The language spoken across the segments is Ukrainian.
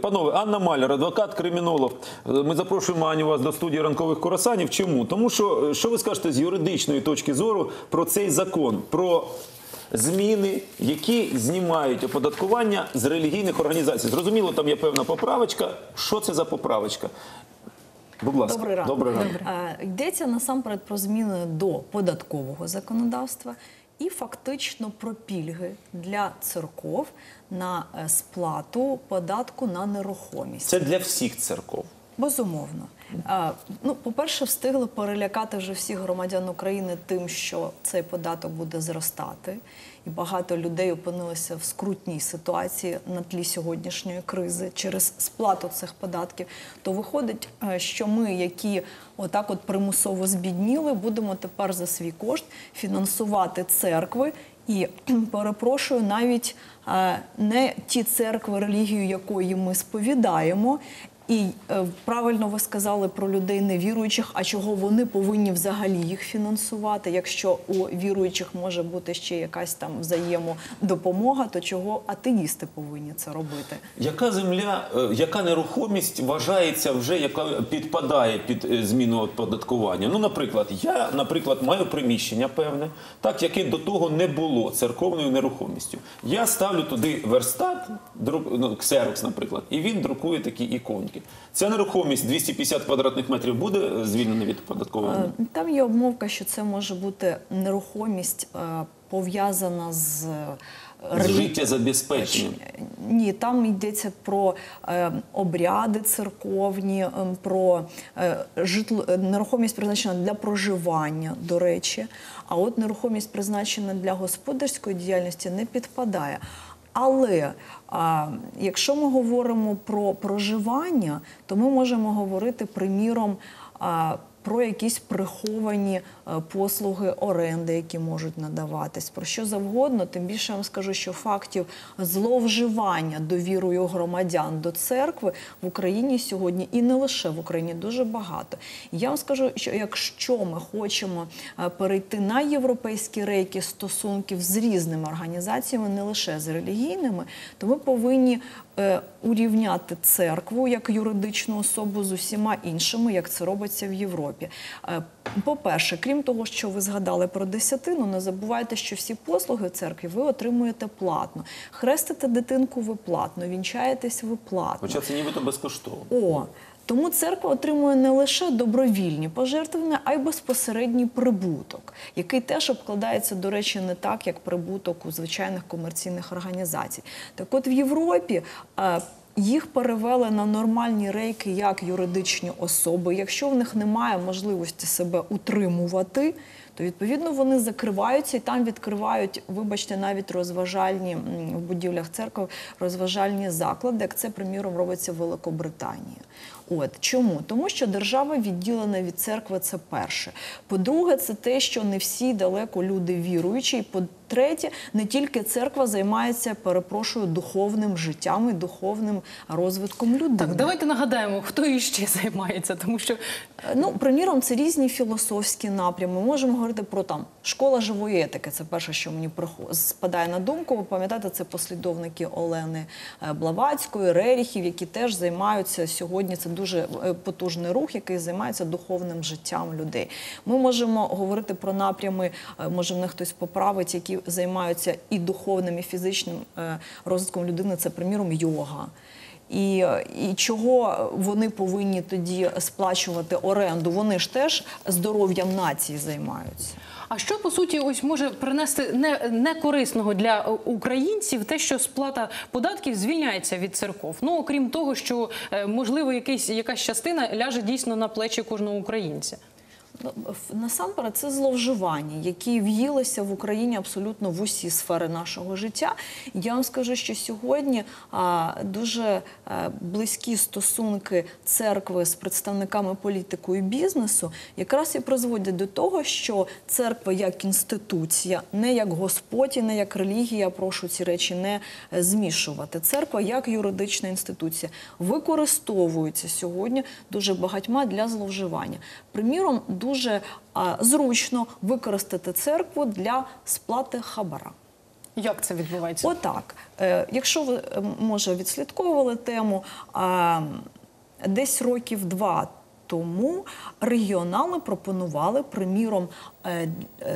Панове, Анна Маляр, адвокат, кримінолог. Е, Ми запрошуємо Аню вас до студії ранкових курасанів. Чому? Тому що е, що ви скажете з юридичної точки зору про цей закон, про зміни, які знімають оподаткування з релігійних організацій. Зрозуміло, там є певна поправочка. Що це за поправочка? Будь ласка, Добрий ранок. Добрий ранок. Е, Йдеться насамперед про зміни до податкового законодавства і фактично про пільги для церков на е, сплату податку на нерухомість. Це для всіх церков. Безумовно. Ну, по-перше, встигли перелякати вже всіх громадян України тим, що цей податок буде зростати, і багато людей опинилися в скрутній ситуації на тлі сьогоднішньої кризи через сплату цих податків. То виходить, е, що ми, які отак от примусово збідніли, будемо тепер за свій кошт фінансувати церкви. І перепрошую, навіть е, не ті церкви, релігію якої ми сповідаємо, і е, правильно ви сказали про людей невіруючих, а чого вони повинні взагалі їх фінансувати? Якщо у віруючих може бути ще якась там взаємодопомога, то чого атеїсти повинні це робити? Яка земля, е, яка нерухомість вважається вже, яка підпадає під е, зміну оподаткування? Ну, наприклад, я, наприклад, маю приміщення певне, так, яке до того не було церковною нерухомістю. Я ставлю туди верстат, друк, ну, ксерокс, наприклад, і він друкує такі іконки. Ця нерухомість 250 квадратних метрів буде е, звільнена від оподаткування? Е, Там є обмовка, що це може бути нерухомість е, пов'язана з З релі- життєзабезпеченням. Ні, там йдеться про е, обряди церковні, про е, житло, нерухомість призначена для проживання, до речі. А от нерухомість призначена для господарської діяльності не підпадає. Але а, якщо ми говоримо про проживання, то ми можемо говорити, приміром, про якісь приховані е, послуги оренди, які можуть надаватись, про що завгодно. Тим більше я вам скажу, що фактів зловживання довірою громадян до церкви в Україні сьогодні і не лише в Україні дуже багато. Я вам скажу, що якщо ми хочемо е, перейти на європейські рейки стосунків з різними організаціями, не лише з релігійними, то ми повинні урівняти церкву як юридичну особу з усіма іншими, як це робиться в Європі. Е, По-перше, крім того, що ви згадали про десятину, не забувайте, що всі послуги церкви церкві ви отримуєте платно. Хрестите дитинку ви платно, вінчаєтесь ви платно. Хоча це нібито безкоштовно. О, тому церква отримує не лише добровільні пожертвування, а й безпосередній прибуток, який теж обкладається, до речі, не так, як прибуток у звичайних комерційних організацій. Так от в Європі. е, їх перевели на нормальні рейки як юридичні особи. Якщо в них немає можливості себе утримувати, то відповідно вони закриваються і там відкривають, вибачте, навіть розважальні в будівлях церкви розважальні заклади, як це, приміром, робиться в Великобританії. От чому? Тому що держава відділена від церкви це перше. По-друге, це те, що не всі далеко люди віруючі. І по-третє, не тільки церква займається, перепрошую, духовним життям і духовним розвитком людини. Так, давайте нагадаємо, хто іще займається, тому що Е, Ну, приміром, це різні філософські напрями. Ми можемо говорити про там школа живої етики. Це перше, що мені спадає на думку. Ви пам'ятаєте, це послідовники Олени е, Блаватської, Реріхів, які теж займаються сьогодні. Це дуже е, потужний рух, який займається духовним життям людей. Ми можемо говорити про напрями, е, може мене хтось поправить, які займаються і духовним, і фізичним розвитком людини. Це приміром йога. І, і чого вони повинні тоді сплачувати оренду? Вони ж теж здоров'ям нації займаються. А що по суті ось може принести не, не корисного для українців те, що сплата податків звільняється від церков? Ну окрім того, що е, можливо якийсь якась частина ляже дійсно на плечі кожного українця. Насамперед, це зловживання, які в'їлися в Україні абсолютно в усі сфери нашого життя. Я вам скажу, що сьогодні дуже е, близькі стосунки церкви з представниками політику і бізнесу якраз і призводять до того, що церква як інституція, не як Господь і не як релігія, прошу ці речі не е, змішувати. Церква як юридична інституція використовується сьогодні дуже багатьма для зловживання. Приміром, дуже а, зручно використати церкву для сплати хабара. Як це відбувається? Отак. Е, Якщо ви може відслідковували тему, десь років два. Тому регіонали пропонували, приміром, е,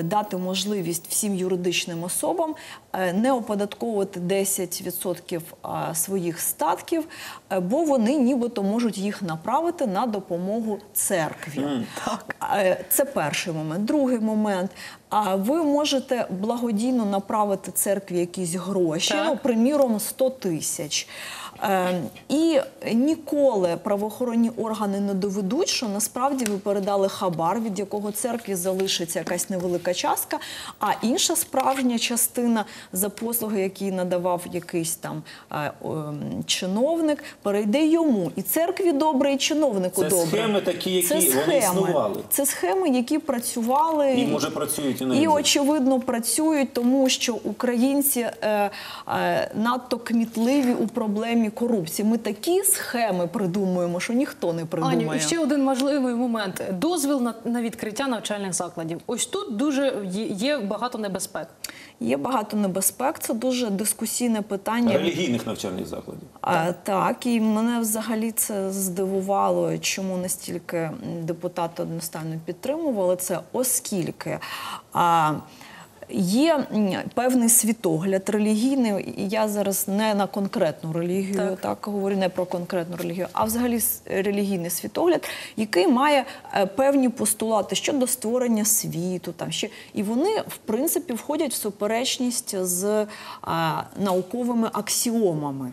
дати можливість всім юридичним особам е, не оподатковувати 10% своїх статків, бо вони нібито можуть їх направити на допомогу церкві. Е, Це перший момент. Другий момент. А ви можете благодійно направити церкві якісь гроші, Так. ну, приміром, 100 тисяч. Е, і ніколи правоохоронні органи не доведуть, що насправді ви передали хабар, від якого церкві залишиться якась невелика частка, а інша справжня частина за послуги, які надавав якийсь там е, м, чиновник, перейде йому. І церкві добре, і чиновнику Це добре. схеми такі, які Це вони схеми. існували. Це схеми, які працювали І може працюють і і очевидно працюють, тому що українці е, е, надто кмітливі у проблемі корупції. Ми такі схеми придумуємо, що ніхто не придумає. Аню, і ще один важливий момент: дозвіл на, на відкриття навчальних закладів. Ось тут дуже є, є багато небезпек. Є багато небезпек. Це дуже дискусійне питання. релігійних навчальних закладів. А, так, і мене взагалі це здивувало, чому настільки депутати одностайно підтримували це, оскільки а, є певний світогляд релігійний. і Я зараз не на конкретну релігію, Так. так, говорю, не про конкретну релігію, а взагалі релігійний світогляд, який має е, певні постулати щодо створення світу, там ще і вони в принципі входять в суперечність з а, науковими аксіомами.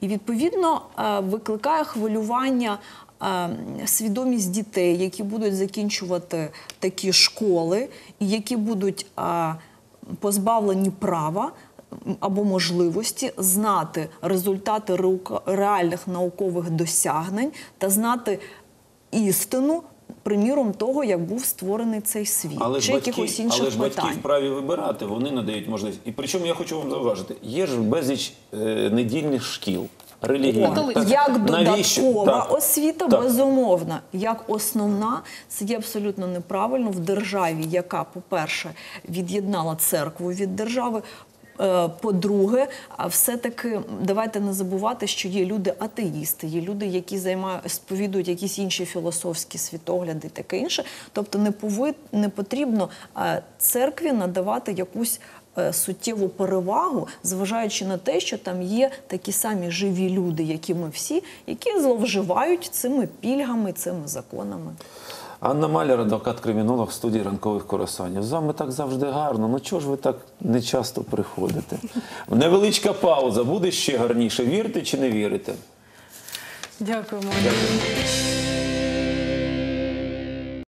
І відповідно е, викликає хвилювання е, свідомість дітей, які будуть закінчувати такі школи, які будуть позбавлені права або можливості знати результати реальних наукових досягнень та знати істину. Приміром того, як був створений цей світ, Але ж, чи батьки, якихось інших але ж батьки питань. вправі вибирати, вони надають можливість. І причому я хочу вам зауважити, є ж безліч е, недільних шкіл. Релігійних. Так, Як навіщо? додаткова Так. освіта, Так. безумовно, як основна, це є абсолютно неправильно в державі, яка, по-перше, від'єднала церкву від держави. е, По-друге, все-таки давайте не забувати, що є люди атеїсти, є люди, які займають сповідують якісь інші філософські світогляди, і таке інше. Тобто, не пови, не потрібно е, церкві надавати якусь суттєву перевагу, зважаючи на те, що там є такі самі живі люди, які ми всі, які зловживають цими пільгами, цими законами. Анна Маляр, адвокат-кримінолог студії ранкових коросанів. З вами так завжди гарно. Ну чого ж ви так не часто приходите? Невеличка пауза. Буде ще гарніше. Вірите чи не вірите? Дякуємо. Аню.